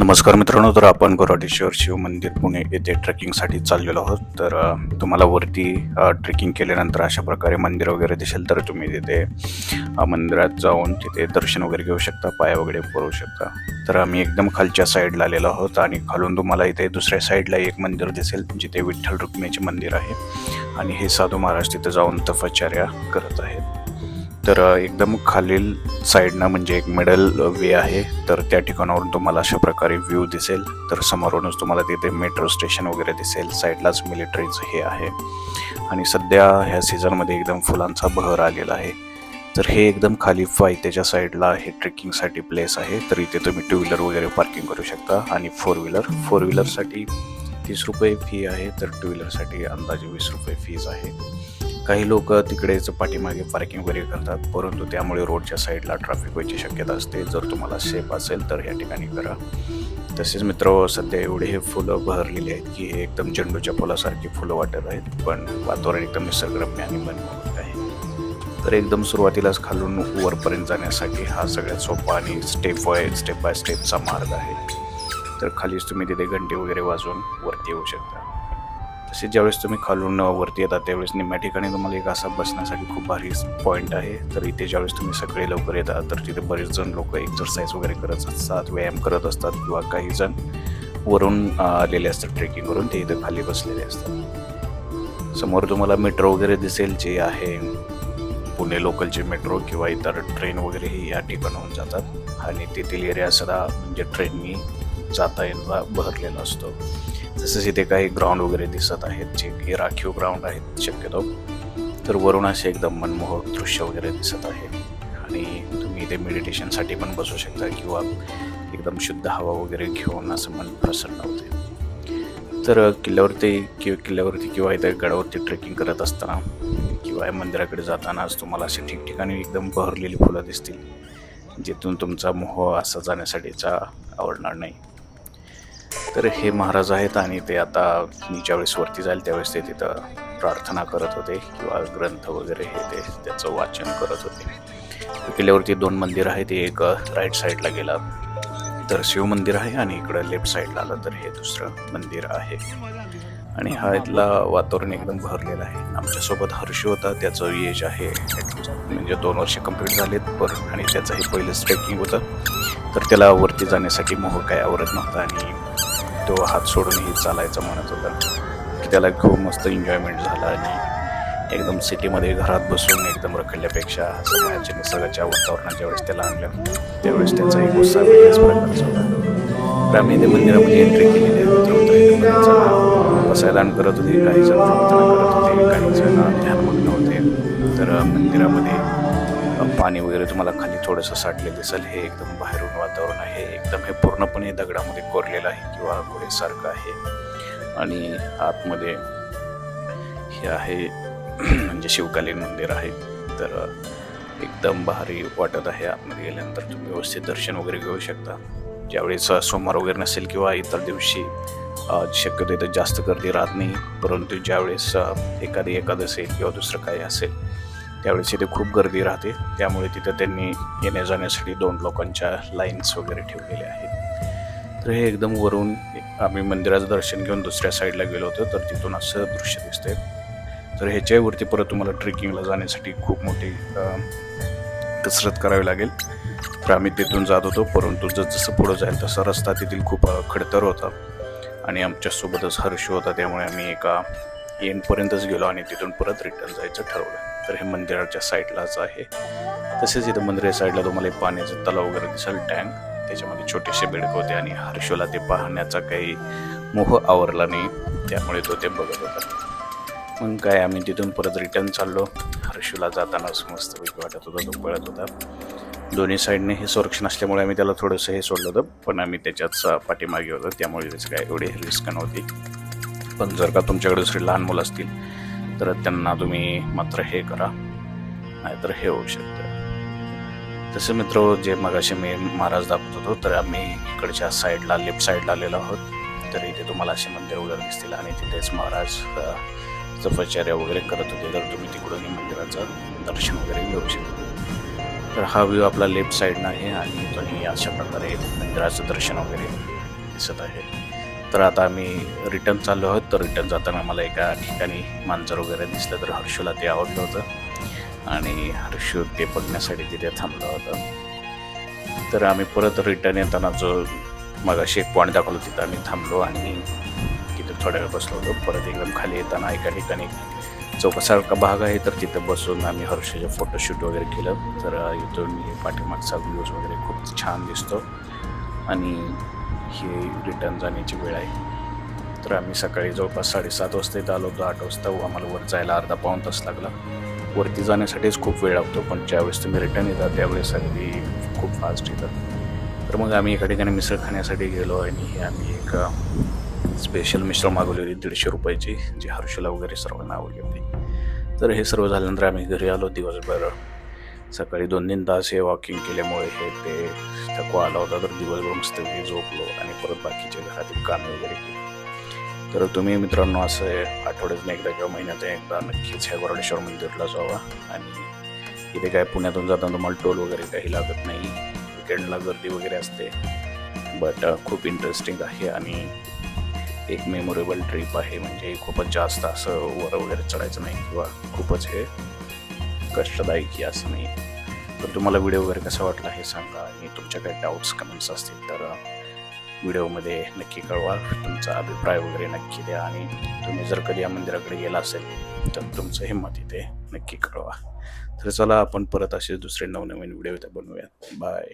नमस्कार मित्रांनो तर आपण गोराटेश्वर शिव मंदिर पुणे येथे ट्रेकिंगसाठी चाललेलो आहोत. तर तुम्हाला वरती ट्रेकिंग केल्यानंतर अशा प्रकारे मंदिर वगैरे दिसेल तर तुम्ही तिथे मंदिरात जाऊन तिथे दर्शन वगैरे घेऊ शकता पाय वगैरे पडू शकता. तर आम्ही एकदम खालच्या साईडला आलेलो आहोत आणि खालून तुम्हाला इथे दुसऱ्या साईडला एक मंदिर दिसेल जिथे विठ्ठल रुक्मिणीचे मंदिर आहे. आणि हे साधू महाराज तिथे जाऊन तपश्चर्या करत आहेत. तर एकदम खालील साईडनं म्हणजे एक मिडल वे आहे. तर त्या ठिकाणावरून तुम्हाला अशा प्रकारे व्ह्यू दिसेल. तर समोरूनच तुम्हाला तिथे मेट्रो स्टेशन वगैरे दिसेल. साईडलाच मिलिटरीचं हे आहे. आणि सध्या ह्या सीझनमध्ये एकदम फुलांचा बहर आलेला आहे. तर हे एकदम खाली त्याच्या साईडला हे ट्रेकिंगसाठी प्लेस आहे. तर इथे तुम्ही टू व्हीलर वगैरे पार्किंग करू शकता आणि फोर व्हीलर. फोर व्हीलरसाठी तीस रुपये फी आहे. तर टू व्हीलरसाठी अंदाजे वीस रुपये फीज आहे. काही लोक तिकडेच पाठीमागे पार्किंग वगैरे करतात परंतु त्यामुळे रोडच्या साईडला ट्रॅफिक व्हायची शक्यता असते. जर तुम्हाला सेफ असेल तर या ठिकाणी करा. तसेच मित्र सध्या एवढे हे फुलं बहरलेली आहेत की हे एकदम झेंडूच्या फुलासारखी फुलं वाटत आहेत पण वातावरण एकदम निसर्गरम्य आणि मनमोहक आहे. तर एकदम सुरुवातीलाच खालून वरपर्यंत जाण्यासाठी हा सगळ्यात सोपा आणि स्टेप बाय स्टेप बाय स्टेपचा मार्ग आहे. तर खालीच तुम्ही तिथे घंटे वगैरे वाजवून वरती येऊ शकता. तसेच ज्यावेळेस तुम्ही खालून वरती येतात त्यावेळेस निम्म्या ठिकाणी तुम्हाला एक असा बसण्यासाठी खूप भारी पॉईंट आहे. तर इथे ज्यावेळेस तुम्ही सकाळी लवकर येतात तर तिथे बरेच जण लोक एक्सरसाइज वगैरे करत असतात व्यायाम करत असतात किंवा काही जण वरून आलेले असतात ट्रेकिंग करून ते इथे खाली बसलेले असतात. समोर तुम्हाला मेट्रो वगैरे दिसेल जे आहे पुणे लोकलचे मेट्रो किंवा इतर ट्रेन वगैरे हे या ठिकाणाहून जातात. आणि तेथील एरिया सदा म्हणजे ट्रेननी जाता येणारा बहरलेला असतो. तसेच इथे काही ग्राउंड वगैरे दिसत आहेत जे की राखीव ग्राउंड आहेत शक्यतो. तर वरून असे एकदम मनमोहक दृश्य वगैरे दिसत आहे. आणि तुम्ही इथे मेडिटेशनसाठी पण बसू शकता किंवा एकदम शुद्ध हवा वगैरे घेऊन असं मन प्रसन्न होते. तर किल्ल्यावरती किंवा किल्ल्यावरती किंवा इथे गडावरती ट्रेकिंग करत असताना किंवा या मंदिराकडे जातानाच तुम्हाला असे ठिकठिकाणी एकदम बहरलेली फुलं दिसतील जिथून तुमचा मोह असा जाण्यासाठीचा आवडणार नाही. तर हे महाराज आहेत आणि ते आता मी ज्यावेळेस वरती जाईल त्यावेळेस ते तिथं प्रार्थना करत होते किंवा ग्रंथ वगैरे हे ते त्याचं वाचन करत होते. किल्ल्यावरती दोन मंदिर आहेत एक राईट साईडला गेला तर शिव मंदिर आहे आणि इकडं लेफ्ट साईडला आलं तर हे दुसरं मंदिर आहे. आणि हा इथला वातावरण एकदम भरलेलं आहे. आमच्यासोबत हर्ष होता त्याचं एज आहे म्हणजे दोन वर्ष कंप्लीट झालेत पर आणि त्याचं हे पहिलंच ट्रेकिंग होतं. तर त्याला वरती जाण्यासाठी मोह काय आवडत नव्हता आणि तो हात सोडूनही चालायचं म्हणत होता. की त्याला खूप मस्त एन्जॉयमेंट झाला आणि एकदम सिटीमध्ये घरात बसून एकदम रखडल्यापेक्षा असं निसर्गाच्या वातावरणात ज्यावेळेस त्याला आणलं त्यावेळेस त्याचा एक उत्साह वेगळ्याच प्रकारचा होता. तर मंदिरामध्ये एंट्री केलेली होती. तर करत होते काही जण प्रार्थना करत होते काही जण ध्यानमग्न होते. तर मंदिरामध्ये पाणी वगैरे तुम्हाला खाली थोडंसं साठले दिसेल. हे एकदम बाहेरून वातावरण आहे. एकदम हे पूर्णपणे दगडामध्ये कोरलेलं आहे किंवा गुहेसारखं आहे. आणि आतमध्ये हे आहे म्हणजे शिवकालीन मंदिर आहे. तर एकदम भारी वाटत आहे आतमध्ये गेल्यानंतर. तुम्ही व्यवस्थित दर्शन वगैरे घेऊ शकता. ज्यावेळेस सोमवार वगैरे नसेल किंवा इतर दिवशी शक्यतो इथं जास्त गर्दी राहत नाही. परंतु ज्यावेळेस एखादी एखादं असेल किंवा दुसरं काही असेल त्यावेळेस इथे खूप गर्दी राहते. त्यामुळे तिथं त्यांनी येण्या जाण्यासाठी दोन लोकांच्या लाईन्स वगैरे ठेवलेल्या आहेत. तर हे एकदम वरून आम्ही मंदिराचं दर्शन घेऊन दुसऱ्या साईडला गेलो होतो तर तिथून असं दृश्य दिसतंय. तर ह्याच्यावरती परत तुम्हाला ट्रेकिंगला जाण्यासाठी खूप मोठी कसरत करावी लागेल. तर आम्ही तिथून जात होतो परंतु जसं पुढं जाईल तसा रस्ता तेथील खूप खडतर होता. आणि आमच्यासोबतच हर्ष होता त्यामुळे आम्ही एका एंडपर्यंतच गेलो आणि तिथून परत रिटर्न जायचं ठरवलं. तर हे मंदिराच्या साईडलाच आहे. तसेच इथं मंदिराच्या साईडला तुम्हाला एक पाण्याचा तलाव वगैरे दिसेल टँक. त्याच्यामध्ये छोटेसे बेडक होते आणि हर्षोला ते पाहण्याचा काही मोह आवरला नाही. त्यामुळे तो ते बघत होता. मग काय आम्ही तिथून परत रिटर्न चाललो. हर्षूला जातानाच मस्तपैकी वाटत होता तो पळत होता. दोन्ही साईडने हे संरक्षण असल्यामुळे आम्ही त्याला थोडंसं हे सोडलं होतं. पण आम्ही त्याच्याच पाठीमागे होतो त्यामुळे त्याचं काय एवढी रिस्क नव्हती. पण जर का तुमच्याकडे दुसरी लहान मुलं असतील तर त्यांना तुम्ही मात्र हे करा नाहीतर हे होऊ शकतं. तसे मित्र जे मगाशी मी महाराज दाखवत होतो तर आम्ही इकडच्या साईडला लेफ्ट साईडला आलेलो आहोत. तर इथे तुम्हाला असे मंदिर वगैरे दिसतील आणि तिथेच महाराज अ, वगैरे करत होते तर तुम्ही तिकडून मंदिराचं दर्शन वगैरे घेऊ शकता. तर हा व्ह्यू आपला लेफ्ट साईडनं आहे आणि तुम्ही अशा प्रकारे मंदिराचं दर्शन वगैरे दिसत आहे. तर आता आम्ही रिटर्न चाललो आहोत. तर रिटर्न जाताना मला एका ठिकाणी मांजर वगैरे दिसलं तर हर्षूला ते आवडलं होतं. आणि हर्षू ते बघण्यासाठी तिथे थांबलं होतं. तर आम्ही परत रिटर्न येताना जो मगाशी एक पॉईंट दाखवलं तिथं आम्ही थांबलो आणि तिथे थोड्या वेळ बसलो होतो. परत एकदम खाली येताना एका ठिकाणी चौकासारखा भाग आहे. तर तिथं बसून आम्ही हर्षचे फोटोशूट वगैरे केलं. तर इथून पाठीमागचा व्ह्यूज वगैरे खूप छान दिसतो. आणि ही रिटर्न जाण्याची वेळ आहे. तर आम्ही सकाळी जवळपास साडेसात वाजता इथं आलो होतो आठ वाजता व आम्हाला वर जायला अर्धा पाऊण तास लागला. वरती जाण्यासाठीच खूप वेळ लागतो पण ज्यावेळेस तुम्ही रिटर्न येतात त्यावेळेस अगदी खूप फास्ट येतात. तर मग आम्ही एका ठिकाणी मिसळ खाण्यासाठी गेलो आणि हे आम्ही एक स्पेशल मिसळ मागवली होती दीडशे रुपयाची जी हर्षला वगैरे सर्वांना आवडली होती. तर हे सर्व झाल्यानंतर आम्ही घरी आलो दिवसभर. सकाळी दोन तीन तास हे वॉकिंग केल्यामुळे हे ते थकवा आला होता तर दिवसभर मस्त झोपलो आणि परत बाकीचे घरातील कामे वगैरे केली. तर तुम्ही मित्रांनो असं आठवड्यातून एकदा किंवा महिन्यात एकदा नक्कीच ह्या वरडेश्वर मंदिरला जावा. आणि इथे काय पुण्यातून जाताना तुम्हाला टोल वगैरे काही लागत नाही. विकेंडला गर्दी वगैरे असते. बट खूप इंटरेस्टिंग आहे आणि एक मेमोरेबल ट्रिप आहे. म्हणजे खूपच जास्त असं वर वगैरे चढायचं नाही किंवा खूपच हे कष्टदायक असं नाही. तर तुम्हाला व्हिडिओ वगैरे कसा वाटला हे सांगा. आणि तुमच्या काही डाऊट्स कमेंट्स असतील तर व्हिडिओमध्ये नक्की कळवा. तुमचा अभिप्राय वगैरे नक्की द्या. आणि तुम्ही जर कधी या मंदिराकडे गेला असेल तर तुमचं हिंमत इथे नक्की कळवा. तर चला आपण परत असे दुसरे नवनवीन व्हिडिओ इथे बनवूयात. बाय